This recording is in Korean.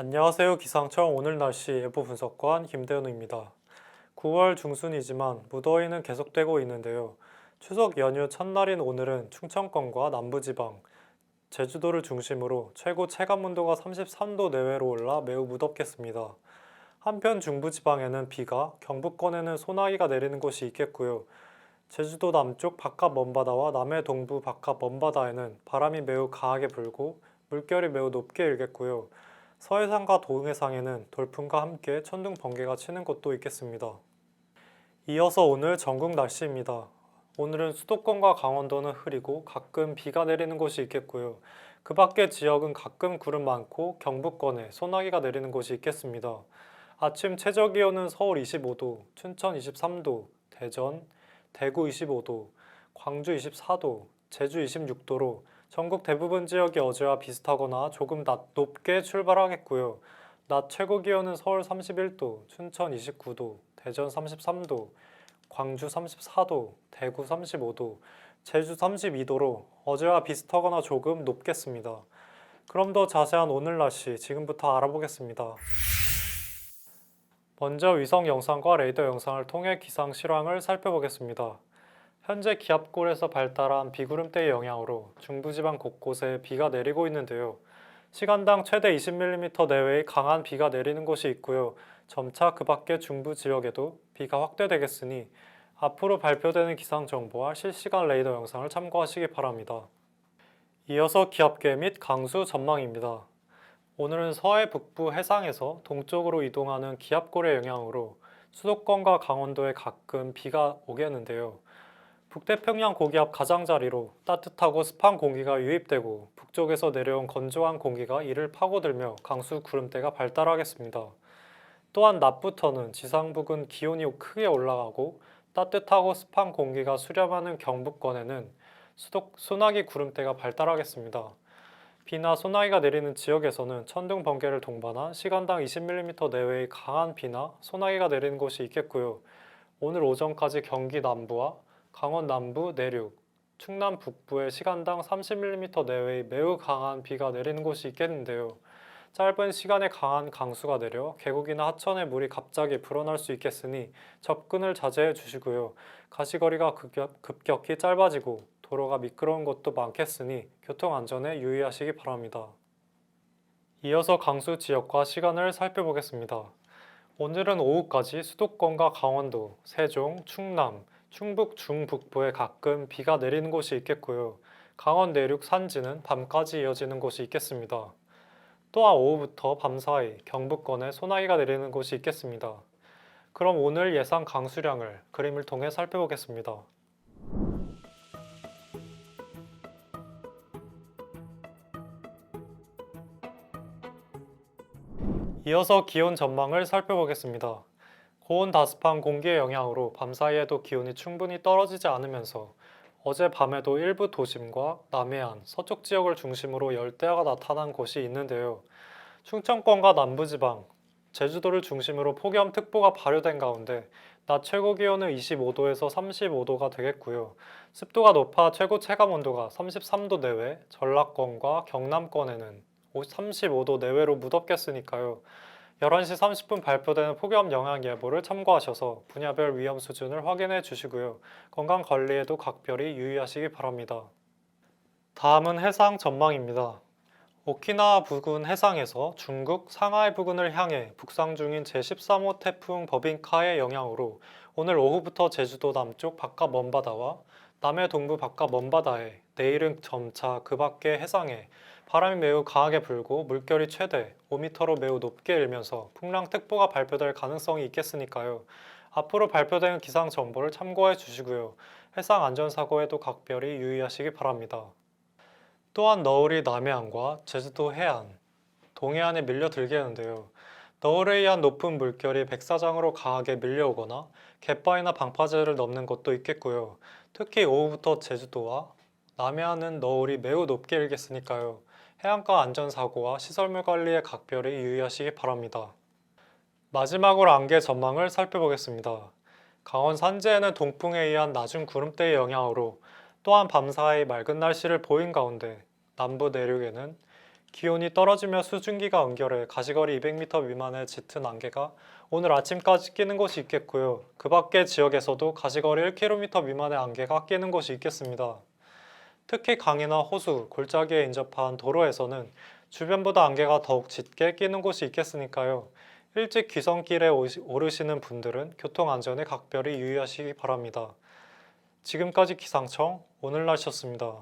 안녕하세요. 기상청 오늘 날씨 예보 분석관 김대현우입니다. 9월 중순이지만 무더위는 계속되고 있는데요. 추석 연휴 첫날인 오늘은 충청권과 남부지방, 제주도를 중심으로 최고 체감 온도가 33도 내외로 올라 매우 무덥겠습니다. 한편 중부지방에는 비가, 경북권에는 소나기가 내리는 곳이 있겠고요. 제주도 남쪽 바깥 먼바다와 남해 동부 바깥 먼바다에는 바람이 매우 강하게 불고 물결이 매우 높게 일겠고요. 서해상과 동해상에는 돌풍과 함께 천둥 번개가 치는 곳도 있겠습니다. 이어서 오늘 전국 날씨입니다. 오늘은 수도권과 강원도는 흐리고 가끔 비가 내리는 곳이 있겠고요. 그 밖의 지역은 가끔 구름 많고 경북권에 소나기가 내리는 곳이 있겠습니다. 아침 최저 기온은 서울 25도, 춘천 23도, 대전, 대구 25도, 광주 24도, 제주 26도로 전국 대부분 지역이 어제와 비슷하거나 조금 낮, 높게 출발하겠고요. 낮 최고 기온은 서울 31도, 춘천 29도, 대전 33도, 광주 34도, 대구 35도, 제주 32도로 어제와 비슷하거나 조금 높겠습니다. 그럼 더 자세한 오늘 날씨 지금부터 알아보겠습니다. 먼저 위성 영상과 레이더 영상을 통해 기상 실황을 살펴보겠습니다. 현재 기압골에서 발달한 비구름대의 영향으로 중부지방 곳곳에 비가 내리고 있는데요. 시간당 최대 20mm 내외의 강한 비가 내리는 곳이 있고요. 점차 그 밖의 중부 지역에도 비가 확대되겠으니 앞으로 발표되는 기상 정보와 실시간 레이더 영상을 참고하시기 바랍니다. 이어서 기압계 및 강수 전망입니다. 오늘은 서해 북부 해상에서 동쪽으로 이동하는 기압골의 영향으로 수도권과 강원도에 가끔 비가 오겠는데요. 북태평양 고기압 가장자리로 따뜻하고 습한 공기가 유입되고 북쪽에서 내려온 건조한 공기가 이를 파고들며 강수 구름대가 발달하겠습니다. 또한 낮부터는 지상 부근 기온이 크게 올라가고 따뜻하고 습한 공기가 수렴하는 경북권에는 수도, 소나기 구름대가 발달하겠습니다. 비나 소나기가 내리는 지역에서는 천둥 번개를 동반한 시간당 20mm 내외의 강한 비나 소나기가 내리는 곳이 있겠고요. 오늘 오전까지 경기 남부와 강원 남부 내륙, 충남 북부에 시간당 30mm 내외의 매우 강한 비가 내리는 곳이 있겠는데요. 짧은 시간에 강한 강수가 내려 계곡이나 하천의 물이 갑자기 불어날 수 있겠으니 접근을 자제해 주시고요. 가시거리가 급격, 급격히 짧아지고 도로가 미끄러운 곳도 많겠으니 교통 안전에 유의하시기 바랍니다. 이어서 강수 지역과 시간을 살펴보겠습니다. 오늘은 오후까지 수도권과 강원도, 세종, 충남, 충북 중북부에 가끔 비가 내리는 곳이 있겠고요. 강원 내륙 산지는 밤까지 이어지는 곳이 있겠습니다. 또한 오후부터 밤 사이 경북권에 소나기가 내리는 곳이 있겠습니다. 그럼 오늘 예상 강수량을 그림을 통해 살펴보겠습니다. 이어서 기온 전망을 살펴보겠습니다. 고온 다습한 공기의 영향으로 밤사이에도 기온이 충분히 떨어지지 않으면서 어제 밤에도 일부 도심과 남해안, 서쪽 지역을 중심으로 열대야가 나타난 곳이 있는데요. 충청권과 남부지방, 제주도를 중심으로 폭염특보가 발효된 가운데 낮 최고 기온은 25도에서 35도가 되겠고요. 습도가 높아 최고 체감 온도가 33도 내외, 전라권과 경남권에는 35도 내외로 무덥겠으니까요. 11시 30분 발표되는 폭염 영향 예보를 참고하셔서 분야별 위험 수준을 확인해 주시고요. 건강 관리에도 각별히 유의하시기 바랍니다. 다음은 해상 전망입니다. 오키나와 부근 해상에서 중국 상하이 부근을 향해 북상 중인 제13호 태풍 버빙카의 영향으로 오늘 오후부터 제주도 남쪽 바깥 먼바다와 남해 동부 바깥 먼바다에 내일은 점차 그 밖의 해상에 바람이 매우 강하게 불고 물결이 최대 5m로 매우 높게 일면서 풍랑특보가 발표될 가능성이 있겠으니까요. 앞으로 발표되는 기상 정보를 참고해 주시고요. 해상 안전사고에도 각별히 유의하시기 바랍니다. 또한 너울이 남해안과 제주도 해안, 동해안에 밀려들겠는데요. 너울에 의한 높은 물결이 백사장으로 강하게 밀려오거나 갯바위나 방파제를 넘는 곳도 있겠고요. 특히 오후부터 제주도와 남해안은 너울이 매우 높게 일겠으니까요. 해안가 안전사고와 시설물 관리에 각별히 유의하시기 바랍니다. 마지막으로 안개 전망을 살펴보겠습니다. 강원 산지에는 동풍에 의한 낮은 구름대의 영향으로 또한 밤사이 맑은 날씨를 보인 가운데 남부 내륙에는 기온이 떨어지며 수증기가 응결해 가시거리 200m 미만의 짙은 안개가 오늘 아침까지 끼는 곳이 있겠고요. 그 밖의 지역에서도 가시거리 1km 미만의 안개가 끼는 곳이 있겠습니다. 특히 강이나 호수, 골짜기에 인접한 도로에서는 주변보다 안개가 더욱 짙게 끼는 곳이 있겠으니까요. 일찍 귀성길에 오르시는 분들은 교통 안전에 각별히 유의하시기 바랍니다. 지금까지 기상청 오늘 날씨였습니다.